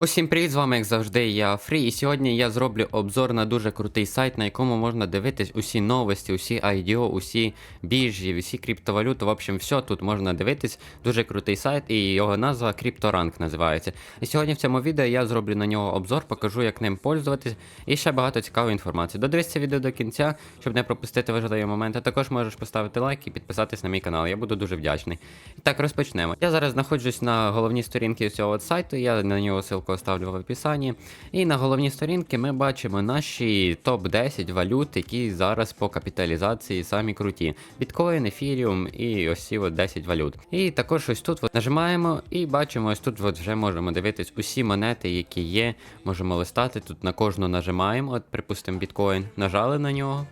Усім привіт, з вами як завжди я Фрі, і сьогодні я зроблю обзор на дуже крутий сайт, на якому можна дивитись усі новості, усі IDO, усі біржі, усі криптовалюти. В общем, все тут можна дивитись. Дуже крутий сайт, і його назва CryptoRank називається. І сьогодні в цьому відео я зроблю на нього обзор, покажу, як ним пользуватись, і ще багато цікавої інформації. Додивись це відео до кінця, щоб не пропустити важливі моменти. Також можеш поставити лайк і підписатись на мій канал. Я буду дуже вдячний. І так, розпочнемо. Я зараз знаходжусь на головній сторінці цього сайту. Я на нього ссылку оставлю в описанні. І на головній сторінці ми бачимо наші топ-10 валют, які зараз по капіталізації самі круті. Біткоін, ефіріум і ось ці от 10 валют. І також ось тут от нажимаємо і бачимо, ось тут от вже можемо дивитись усі монети, які є. Можемо листати. Тут на кожну нажимаємо. От, припустимо, біткоін. Нажали на нього.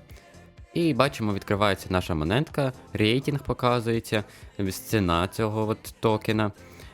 І бачимо, відкривається наша монетка, рейтинг показується, ціна цього от токена.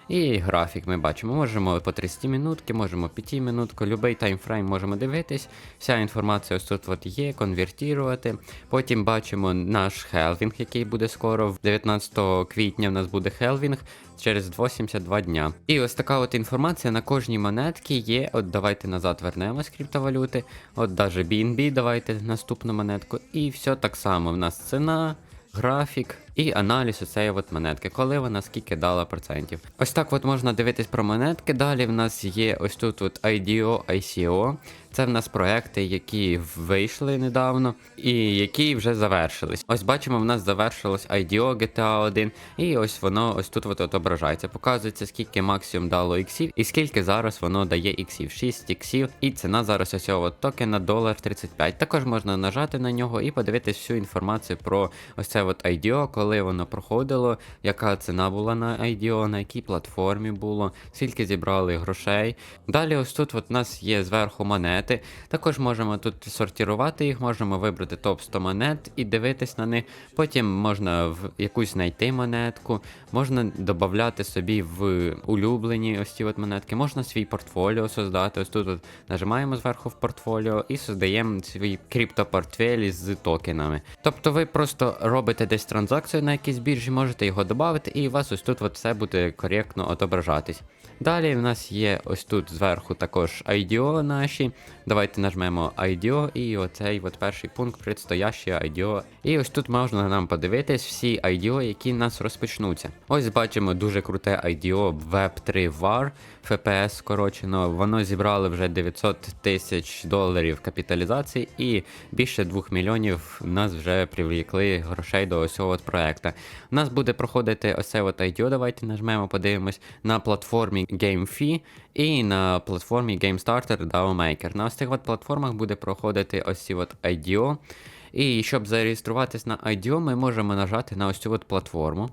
І графік ми бачимо. Можемо по 30 минутки, можемо 5 минутку, будь-який таймфрейм можемо дивитись. Вся інформація ось тут от є, конвертувати. Потім бачимо наш хелвінг, який буде скоро. В 19 квітня в нас буде хелвінг через 82 дня. І ось така от інформація на кожній монетці є. От давайте назад вернемось криптовалюти. От даже BNB, давайте наступну монетку. І все так само. В нас ціна. Графік і аналіз цієї от монетки, коли вона скільки дала процентів. Ось так от можна дивитись про монетки. Далі в нас є ось тут от IDO, ICO. Це в нас проекти, які вийшли недавно і які вже завершились. Ось бачимо, в нас завершилось IDO GTA 1, і ось воно ось тут от отображається. Показується, скільки максимум дало іксів і скільки зараз воно дає іксів. 6 іксів, і ціна зараз ось цього токена долар 35. Також можна нажати на нього і подивитись всю інформацію про ось це от IDO, коли воно проходило, яка ціна була на IDO, на якій платформі було, скільки зібрали грошей. Далі ось тут от у нас є зверху монети. Також можемо тут сортувати їх, можемо вибрати топ 100 монет і дивитись на них. Потім можна в якусь знайти монетку, можна додати собі в улюблені ось ці от монетки, можна свій портфоліо создати. Ось тут от нажимаємо зверху в портфоліо і создаємо свій криптопортфель з токенами. Тобто ви просто робите десь транзакцію на якійсь біржі, можете його додати, і у вас ось тут от все буде коректно отображатись. Далі в нас є ось тут зверху також IDO наші. Давайте нажмемо IDO і оцей от перший пункт предстоящі IDO. І ось тут можна нам подивитись всі IDO, які в нас розпочнуться. Ось бачимо дуже круте IDO Web3 VAR, FPS скорочено. Воно зібрало вже 900 тисяч доларів капіталізації і більше 2 мільйонів нас вже привлекли грошей до ось цього от проекту. У нас буде проходити ось от IDO, давайте нажмемо, подивимось на платформі GameFi і на платформі GameStarter DAO Maker. На ось цих от платформах буде проходити ось ці от IDO. І щоб зареєструватись на IDO, ми можемо нажати на ось цю от платформу.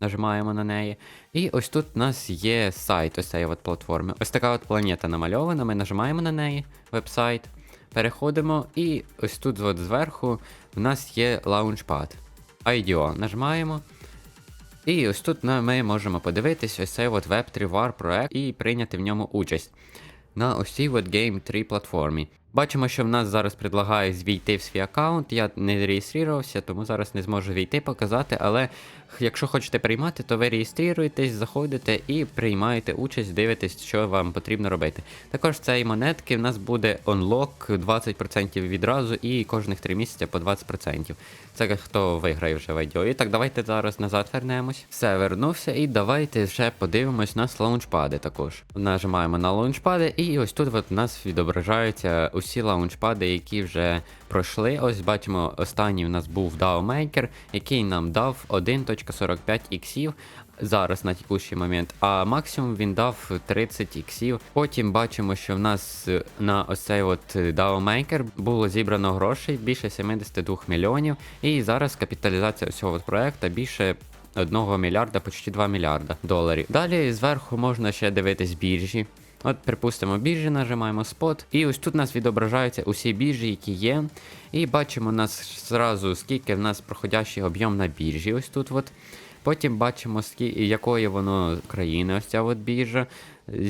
Нажимаємо на неї. І ось тут у нас є сайт ось цієї платформи. Ось така от планета намальована. Ми нажимаємо на неї, веб-сайт. Переходимо, і ось тут от зверху в нас є лаунчпад. IDO. Нажимаємо. І ось тут ми можемо подивитись ось цей от Web3 War проект і прийняти в ньому участь на ось цій от Game 3 платформі. Бачимо, що в нас зараз предлагає війти в свій аккаунт. Я не реєструвався, тому зараз не зможу війти, показати. Але якщо хочете приймати, то ви реєструєтесь, заходите і приймаєте участь, дивитесь, що вам потрібно робити. Також з цієї монетки в нас буде онлок 20% відразу і кожних 3 місяці по 20%. Це хто виграє вже в IDO. І так, давайте зараз назад вернемось. Все, вернувся, і давайте ще подивимось на лаунчпади також. Нажимаємо на лаунчпади, і ось тут от у нас відображаються усі лаунчпади, які вже пройшли. Ось бачимо, останній у нас був DAO Maker, який нам дав 1.45 іксів. Зараз на текущий момент, а максимум він дав 30 іксів. Потім бачимо, що в нас на ось цей от DAO Maker було зібрано грошей більше 72 мільйонів. І зараз капіталізація цього проекту більше 1 мільярда, почти 2 мільярда доларів. Далі зверху можна ще дивитись біржі. От, припустимо, біржі, нажимаємо спот, і ось тут у нас відображаються усі біржі, які є. І бачимо у нас зразу, скільки в нас проходящий об'єм на біржі. Ось тут. от. Потім бачимо, скі- якої воно країни, ось ця от біржа,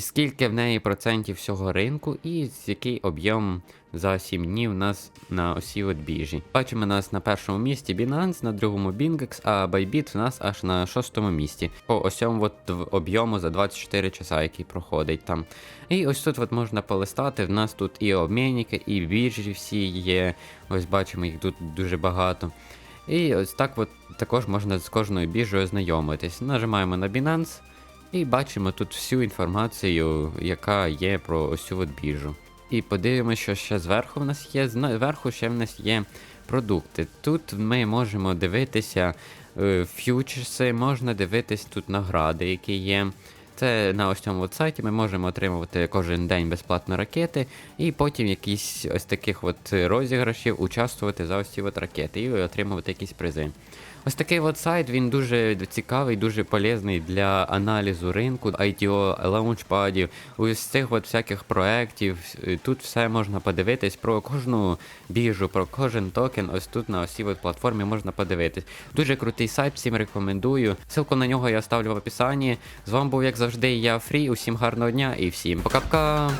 скільки в неї процентів всього ринку, і який об'єм за 7 днів у нас на осі от біржі. Бачимо нас на першому місці Binance, на другому BingX, а Bybit у нас аж на шостому місці. По ось цьому от об'єму за 24 часа, який проходить там. І ось тут от можна полистати. В нас тут і обмінники, і біржі всі є. Ось бачимо, їх тут дуже багато. І ось так от також можна з кожною біржею знайомитись. Нажимаємо на Binance і бачимо тут всю інформацію, яка є про ось от біржу. І подивимося, що ще зверху в нас є. Зверху ще в нас є продукти. Тут ми можемо дивитися е, ф'ючерси, можна дивитись тут награди, які є. Це на ось цьому от сайті ми можемо отримувати кожен день безплатно ракети, і потім якісь ось таких от розіграшів участвувати за ось ці от ракети і отримувати якісь призи. Ось такий от сайт, він дуже цікавий, дуже полезний для аналізу ринку, ITO, лаунчпадів, ось цих от всяких проєктів. Тут все можна подивитись про кожну біржу, про кожен токен. Ось тут на ось от платформі можна подивитись. Дуже крутий сайт, всім рекомендую. Ссылку на нього я ставлю в описанні. З вами був, як завжди, я Фрі. Усім гарного дня і всім пока-пока!